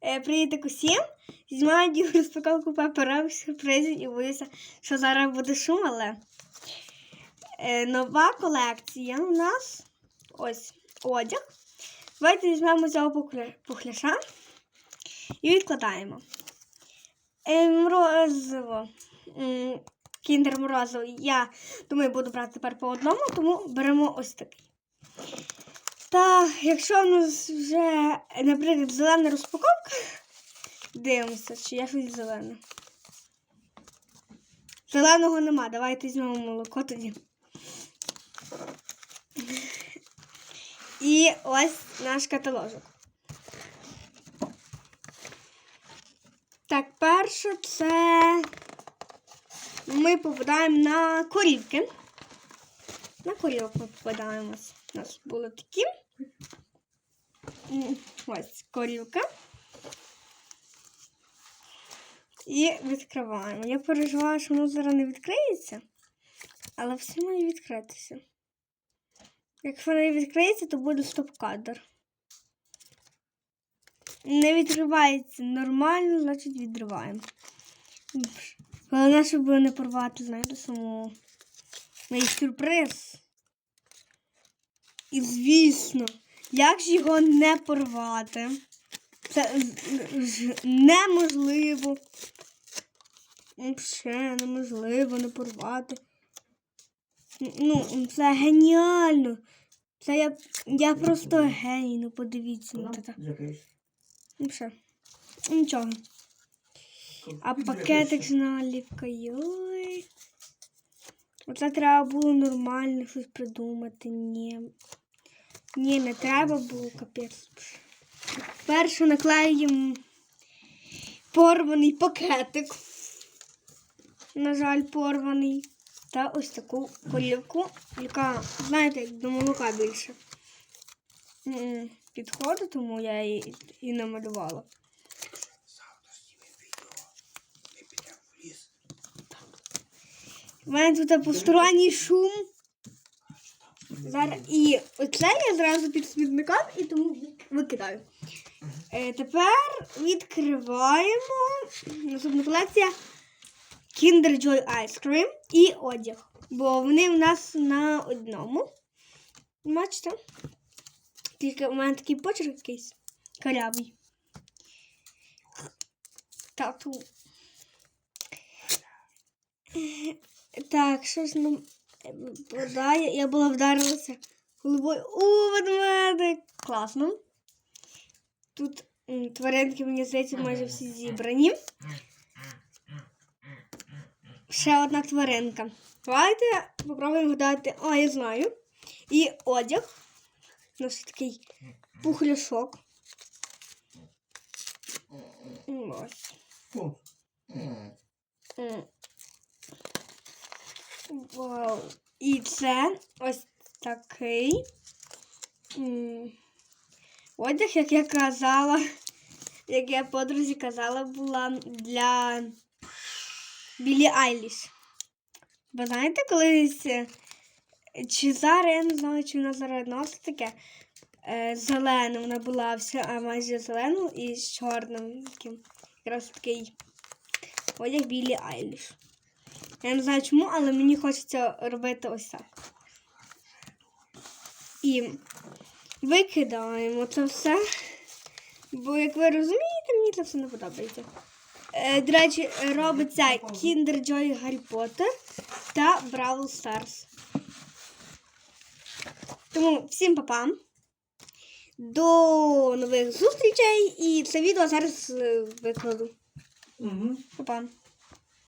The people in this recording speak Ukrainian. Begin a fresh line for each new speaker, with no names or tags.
Е, Привіт усім! Знімаю розпаковку паперових сюрпризів і боюся, що зараз буде шум, але е, нова колекція у нас. Ось одяг. Давайте візьмемо цього пухляша і відкладаємо. Е, морозиво. Кіндер морозиво. Я думаю, буду брати тепер по одному, тому беремо ось такий. Та якщо в нас вже, наприклад, зелена розпаковка, дивимося, чи є щось зелене. Зеленого нема, давайте візьмемо молоко тоді. І ось наш каталожок. Так, перше це ми попадаємо на корівки. На корівок ми попадаємо. У нас були такі. Ось корівка. І відкриваємо. Я переживаю, що воно зараз не відкриється, але все має відкритися. Якщо не відкриється, то буде стоп-кадр. Не відкривається нормально, значить відриваємо. Головне, щоб не порвати, знаєте, саму. Мій сюрприз. І звісно, як ж його не порвати? Це ж неможливо. Взагалі неможливо не порвати. Ну, це геніально. Це я, я просто геній, ну подивіться на це. Все. Нічого. А пакетик з наліпкою. Оце треба було нормально щось придумати. Ні. Ні, не треба було капець. Перше наклеїмо порваний пакетик. На жаль, порваний. Та ось таку колівку, яка, знаєте, як до молока більше. Підходить, тому я її і намалювала.
Завтра знімемо відео. Ми підемо в ліс.
У мене тут посторонній шум. Зараз і оце я зразу під смітником і тому викидаю. Е, тепер відкриваємо. Наступна колекція Kinder Joy Ice Cream і одяг. Бо вони в нас на одному. Бачите? Тільки у мене такий почерк якийсь корявий. Тату. Так, щось нам випадає. Я була вдарилася головою. О, ведмедик! Класно. Тут тваринки, мені здається, майже всі зібрані. Ще одна тваринка. Давайте попробуємо гадати. А, я знаю. І одяг. У нас такий пухляшок. Ось. Вау. І це ось такий одяг, як я казала, як я подрузі казала, була для Білі Айліш. Бо знаєте, колись, е, чи зараз, я не знаю, чи вона зараз носить таке. Е, зелена вона була вся, а майже зелену і з чорним таким. Якраз такий одяг Білі Айліш. Я не знаю чому, але мені хочеться робити ось так. І викидаємо це все. Бо, як ви розумієте, мені це все не подобається. Е, до речі, робиться Kinder Joy Harry Potter та Brawl Stars. Тому всім папам. До нових зустрічей і це відео зараз е, викладу.
Угу.
Па-па.